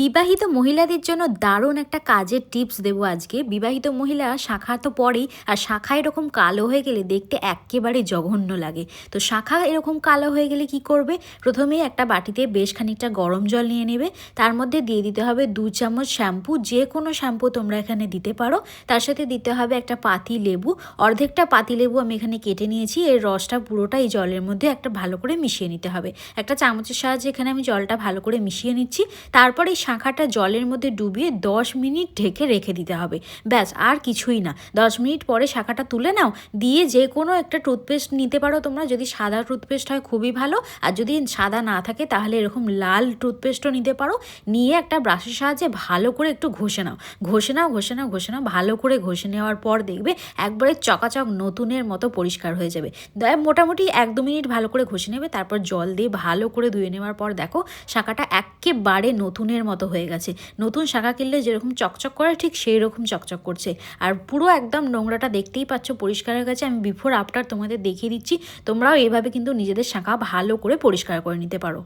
বিবাহিত মহিলাদের জন্য দারুণ একটা কাজের টিপস দেবো আজকে। বিবাহিত মহিলা শাখা তো পরেই, আর শাখা এরকম কালো হয়ে গেলে দেখতে একেবারে জঘন্য লাগে। তো শাখা এরকম কালো হয়ে গেলে কি করবে? প্রথমেই একটা বাটিতে বেশ খানিকটা গরম জল নিয়ে নেবে। তার মধ্যে দিয়ে দিতে হবে দু চামচ শ্যাম্পু, যে কোনো শ্যাম্পু তোমরা এখানে দিতে পারো। তার সাথে দিতে হবে একটা পাতি লেবু। অর্ধেকটা পাতি লেবু আমি এখানে কেটে নিয়েছি। এর রসটা পুরোটা এই জলের মধ্যে একটা ভালো করে মিশিয়ে নিতে হবে। একটা চামচের সাহায্যে এখানে আমি জলটা ভালো করে মিশিয়ে নিচ্ছি। তারপরে শাঁখাটা জলের মধ্যে ডুবিয়ে দশ মিনিট ঢেকে রেখে দিতে হবে। ব্যাস, আর কিছুই না। দশ মিনিট পরে শাঁখাটা তুলে নাও। দিয়ে যে কোনো একটা টুথপেস্ট নিতে পারো তোমরা। যদি সাদা টুথপেস্ট হয় খুবই ভালো। আর যদি সাদা না থাকে তাহলে এরকম লাল টুথপেস্টও নিতে পারো। নিয়ে একটা ব্রাশের সাহায্যে ভালো করে একটু ঘষে নাও। ঘষে নাও ঘষে নাও ঘষে নাও। ভালো করে ঘষে নেওয়ার পর দেখবে একবারে চকাচক নতুনের মতো পরিষ্কার হয়ে যাবে। মোটামুটি এক দু মিনিট ভালো করে ঘষে নেবে। তারপর জল দিয়ে ভালো করে ধুয়ে নেওয়ার পর দেখো শাঁখাটা একেবারে নতুনের মতো হয়ে গেছে। নতুন শাখা কিনলে যেরকম চকচক করে, ঠিক সেই রকম চকচক করছে। আর পুরো একদম নোংরাটা দেখতেই পাচ্ছ, পরিষ্কার হয়ে গেছে। আমি বিফোর আফটার তোমাদের দেখিয়ে দিচ্ছি। তোমরাও এভাবে কিন্তু নিজেদের শাখা ভালো করে পরিষ্কার করে নিতে পারো।